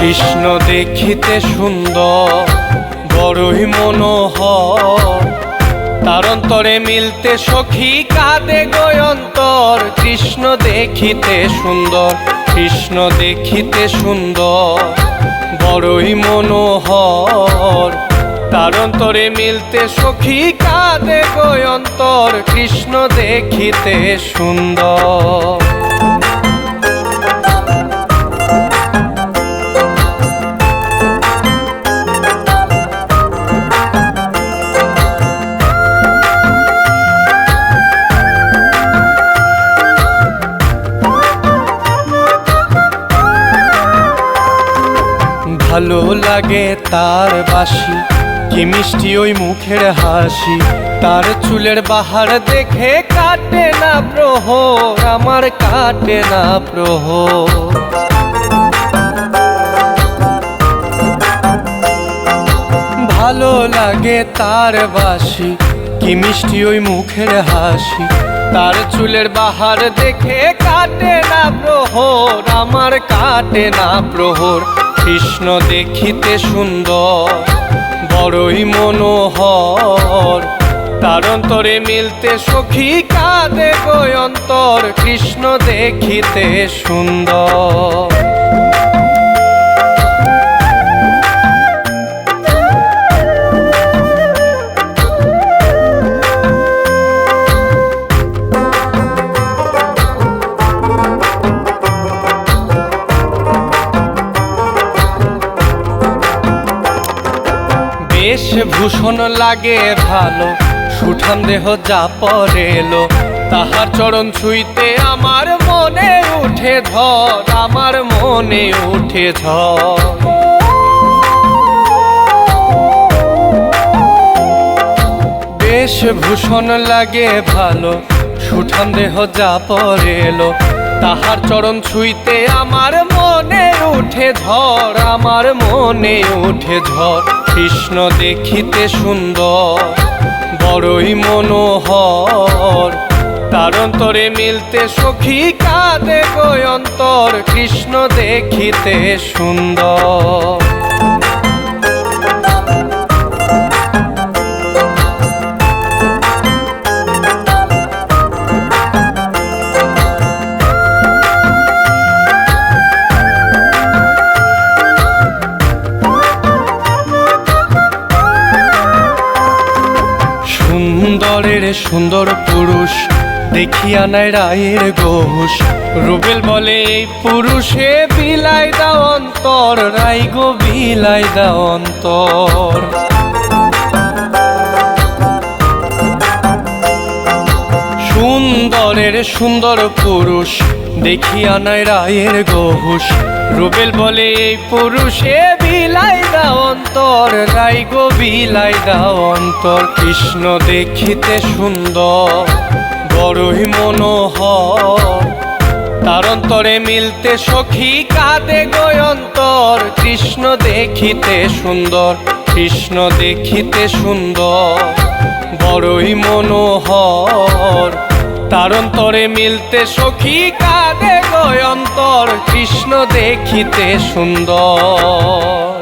কৃষ্ণ দেখিতে সুন্দর, বড়ই মনোহর। তার অন্তরে মিলতে সখী কাঁদে গয়ন্তর কৃষ্ণ দেখিতে সুন্দর, কৃষ্ণ দেখিতে সুন্দর, বড়ই মনোহর। তার অন্তরে মিলতে সখী কাঁদে গয়ন্তর কৃষ্ণ দেখিতে সুন্দর। ভালো লাগে তার বাসি। কি মিষ্টি ওই মুখের হাসি। তার চুলের বাহার দেখে কাটে না প্রহর, আমার কাটে না প্রহর। ভালো লাগে তার বাসি। কি মিষ্টি ওই মুখের হাসি। তার চুলের বাহার দেখে কাটে না প্রহর, আমার কাটে না প্রহর। কৃষ্ণ দেখিতে সুন্দর বড়ই মনোহর। তার অন্তরে মিলতে সখী কাঁদে অন্তর কৃষ্ণ দেখিতে সুন্দর। বেশ ভূষণ লাগে ভালো, সুঠাম দেহ যা পরেলো তাহার চরণ ছুঁইতে আমার মনে উঠে ধর আমার মনে উঠে ধর বেশ ভূষণ লাগে ভালো, সুঠাম দেহ যা পরেলো তাহার চরণ ছুঁইতে আমার মনে উঠে ধর আমার মনে উঠে ধর কৃষ্ণ দেখিতে সুন্দর বড়ই মনোহর। তার অন্তরে মিলতে সখী কাঁদে গয়ন্তর কৃষ্ণ দেখিতে সুন্দর। সুন্দরের সুন্দর পুরুষ, দেখিয়া নাই রায়ের ঘোষ। রুবেল বলে, এই পুরুষে বিলাই দা অন্তর রাই গো বিলাই দা অন্তর। সুন্দরের সুন্দর পুরুষ দেখিয়া নাই রায়ের ঘোষ রুবেল বলে, এই পুরুষে বিলাই দাও অন্তর রাই গো বিলাই দাও অন্তর। কৃষ্ণ দেখিতে সুন্দর, বড়ই মনোহর। তার অন্তরে মিলতে সখী কাঁদে গয়ন্তর কৃষ্ণ দেখিতে সুন্দর, কৃষ্ণ দেখিতে সুন্দর, বড়ই মনোহর। তার অন্তরে মিলতে সখী কাঁদে গয়ন্তর কৃষ্ণ দেখিতে সুন্দর।